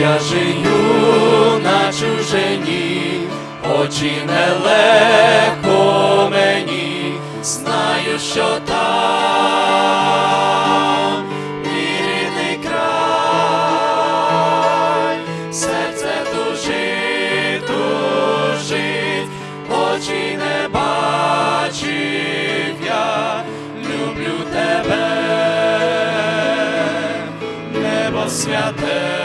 Я жию на чужині, очі нелегко мені, знаю, що там мій рідний край, серце тужить, тужить, очі не бачив я, люблю тебе небо святе,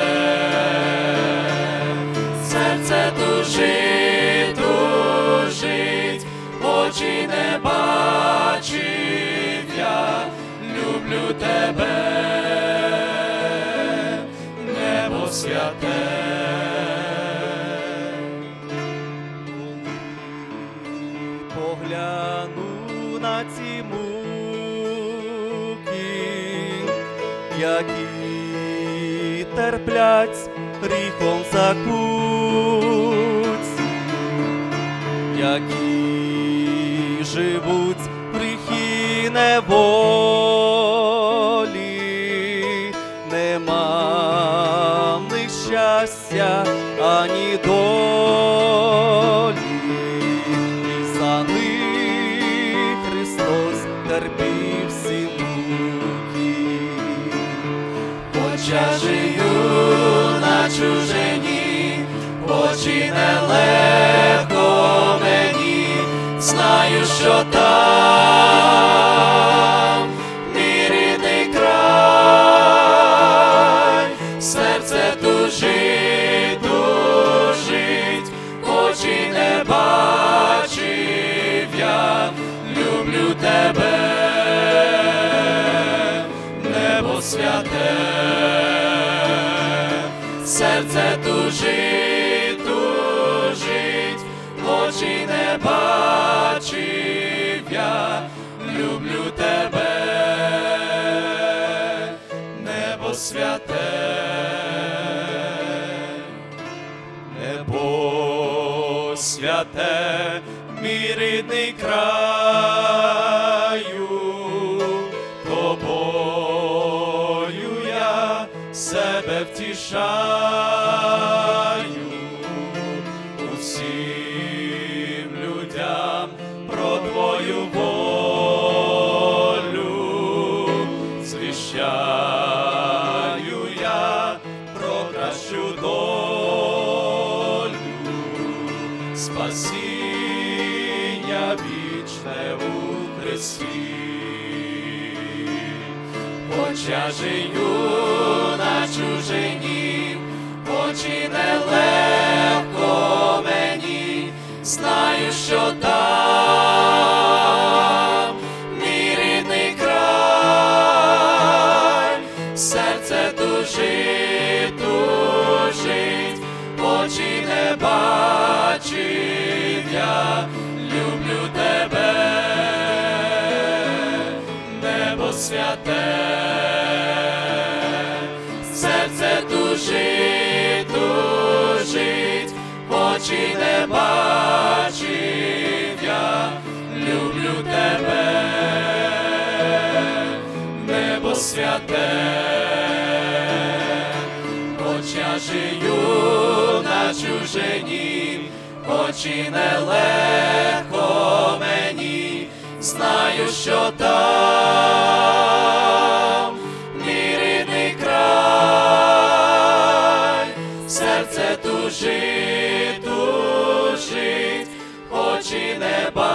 святе. на ці муки, які терплять ріхом закуці, які живуть в гріхі неволі, щастя ані долі, і за них Христос терпів всі муки. Хоча жию на чужині, очі нелегко люблю тебе. Небо святе, серце тужить, тужить, очі не бачив я, люблю тебе, небо святе. Святе, мій рідний краю, тобою я себе втішаю, спасіння вічне у Христі. Хоч я жию на чужині, очі нелегко мені, знаю, що там я, люблю тебе. Небо святе, серце тужить, тужить, очі не люблю тебе, небо святе, хоч я жию на чужині, очі нелегко мені, знаю, що там мій край, серце тужить, тужить, очі не бачив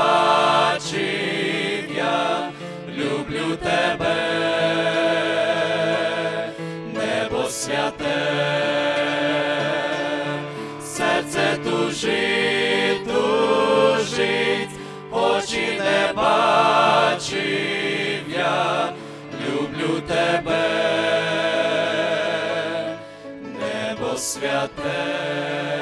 тебе, небо святе.